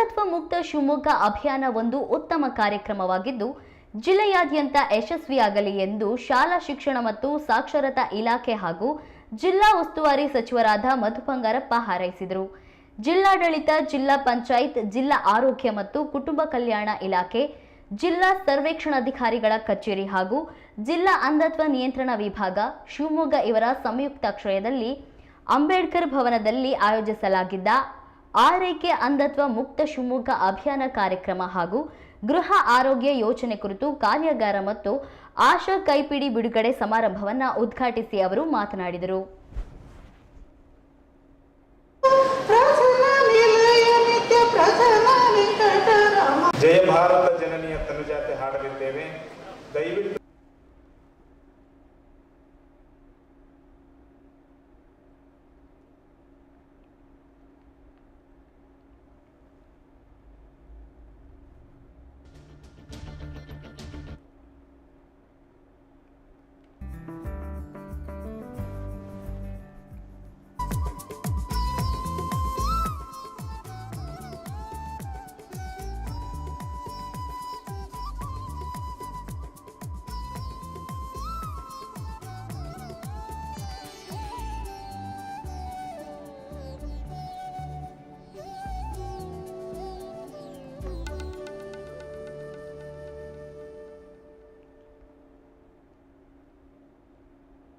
ಅಂಧತ್ವ ಮುಕ್ತ ಶಿವಮೊಗ್ಗ ಅಭಿಯಾನ ಒಂದು ಉತ್ತಮ ಕಾರ್ಯಕ್ರಮವಾಗಿದ್ದು, ಜಿಲ್ಲೆಯಾದ್ಯಂತ ಯಶಸ್ವಿಯಾಗಲಿ ಎಂದು ಶಾಲಾ ಶಿಕ್ಷಣ ಮತ್ತು ಸಾಕ್ಷರತಾ ಇಲಾಖೆ ಹಾಗೂ ಜಿಲ್ಲಾ ಉಸ್ತುವಾರಿ ಸಚಿವರಾದ ಮಧು ಬಂಗಾರಪ್ಪ ಹಾರೈಸಿದರು. ಜಿಲ್ಲಾಡಳಿತ, ಜಿಲ್ಲಾ ಪಂಚಾಯತ್, ಜಿಲ್ಲಾ ಆರೋಗ್ಯ ಮತ್ತು ಕುಟುಂಬ ಕಲ್ಯಾಣ ಇಲಾಖೆ, ಜಿಲ್ಲಾ ಸರ್ವೇಕ್ಷಣಾಧಿಕಾರಿಗಳ ಕಚೇರಿ ಹಾಗೂ ಜಿಲ್ಲಾ ಅಂಧತ್ವ ನಿಯಂತ್ರಣ ವಿಭಾಗ, ಶಿವಮೊಗ್ಗ ಇವರ ಸಂಯುಕ್ತಾಶ್ರಯದಲ್ಲಿ ಅಂಬೇಡ್ಕರ್ ಭವನದಲ್ಲಿ ಆಯೋಜಿಸಲಾಗಿದ್ದ ಆರೈಕೆ ಅಂಧತ್ವ ಮುಕ್ತ ಶಿವಮೊಗ್ಗ ಅಭಿಯಾನ ಕಾರ್ಯಕ್ರಮ ಹಾಗೂ ಗೃಹ ಆರೋಗ್ಯ ಯೋಜನೆ ಕುರಿತು ಕಾರ್ಯಾಗಾರ ಮತ್ತು ಆಶಾ ಕೈಪಿಡಿ ಬಿಡುಗಡೆ ಸಮಾರಂಭವನ್ನು ಉದ್ಘಾಟಿಸಿ ಅವರು ಮಾತನಾಡಿದರು. ಜಯ ಭಾರತ ಜನನಿಯ ತನುಜಾತೆ ಹಾಡಲಿದ್ದೇವೆ. ದಯವಿಟ್ಟು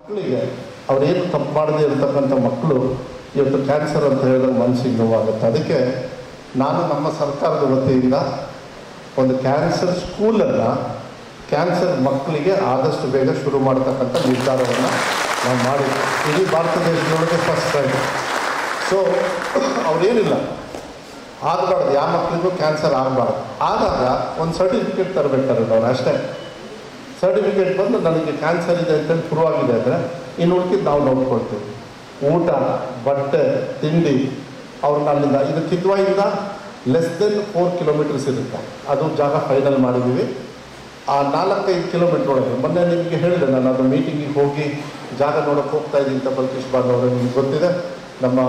ಮಕ್ಕಳಿಗೆ ಅವರೇನು ತಪ್ಪು ಮಾಡದೇ ಇರತಕ್ಕಂಥ ಮಕ್ಕಳು ಇವತ್ತು ಕ್ಯಾನ್ಸರ್ ಅಂತ ಹೇಳಿದ್ರೆ ಮನಸ್ಸಿಗೆ ನೋವಾಗುತ್ತೆ. ಅದಕ್ಕೆ ನಾನು ನಮ್ಮ ಸರ್ಕಾರದ ವತಿಯಿಂದ ಒಂದು ಕ್ಯಾನ್ಸರ್ ಸ್ಕೂಲನ್ನು ಕ್ಯಾನ್ಸರ್ ಮಕ್ಕಳಿಗೆ ಆದಷ್ಟು ಬೇಗ ಶುರು ಮಾಡ್ತಕ್ಕಂಥ ನಿರ್ಧಾರವನ್ನು ನಾವು ಮಾಡಿದ್ವಿ. ಇಡೀ ಭಾರತ ದೇಶದೊಳಗೆ ಫಸ್ಟ್ ಟೈಮ್ ಸೊ ಅವ್ರೇನಿಲ್ಲ, ಆಗಬಾರ್ದು. ಯಾವ ಮಕ್ಕಳಿಗೂ ಕ್ಯಾನ್ಸರ್ ಆಗಬಾರ್ದು. ಆದಾಗ ಒಂದು ಸರ್ಟಿಫಿಕೇಟ್ ತರಬೇಕಾದ್ರೆ ನಾವು ಅಷ್ಟೇ. ಸರ್ಟಿಫಿಕೇಟ್ ಬಂದು ನನಗೆ ಕ್ಯಾನ್ಸರ್ ಇದೆ ಅಂತೇಳಿ ಪ್ರೂವ್ ಆಗಿದೆ ಅಂದರೆ, ಇನ್ನು ಉಳ್ಕಿದ್ದು ನಾವು ನೋಡ್ಕೊಳ್ತೀವಿ. ಊಟ, ಬಟ್ಟೆ, ತಿಂಡಿ, ಅವ್ರನ್ನ ಅಲ್ಲಿಂದ, ಇದು ಕಿದ್ವಾಯಿಂದ ಲೆಸ್ ದೆನ್ ಫೋರ್ ಕಿಲೋಮೀಟರ್ಸ್ ಇರುತ್ತೆ. ಅದು ಜಾಗ ಫೈನಲ್ ಮಾಡಿದ್ದೀವಿ. ಆ ನಾಲ್ಕೈದು ಕಿಲೋಮೀಟ್ರ್ ಒಳಗೆ, ಮೊನ್ನೆ ನಿಮಗೆ ಹೇಳಿದೆ, ನಾನು ಅದು ಮೀಟಿಂಗಿಗೆ ಹೋಗಿ ಜಾಗ ನೋಡೋಕೆ ಹೋಗ್ತಾ ಇದ್ದೀನಿ ಅಂತ ಬಲ್ಕೇಶ್ ಬಾಂಧವರು ನಿಮ್ಗೆ ಗೊತ್ತಿದೆ. ನಮ್ಮ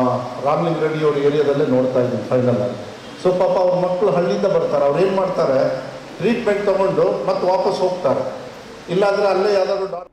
ರಾಮ್ಲಿಂಗ್ ರೆಡ್ಡಿ ಅವ್ರ ಏರಿಯಾದಲ್ಲೇ ನೋಡ್ತಾ ಇದ್ದೀನಿ ಫೈನಲ್ ಆಗಿ. ಸೊ ಪಾಪ ಅವ್ರ ಮಕ್ಕಳು ಹಳ್ಳಿಯಿಂದ ಬರ್ತಾರೆ. ಅವ್ರು ಏನು ಮಾಡ್ತಾರೆ? ಟ್ರೀಟ್ಮೆಂಟ್ ತೊಗೊಂಡು ಮತ್ತೆ ವಾಪಸ್ ಹೋಗ್ತಾರೆ. ಇಲ್ಲಾಂದರೆ ಅಲ್ಲೇ ಯಾವ್ದಾದ್ರು ಡಾಕ್ಟರ್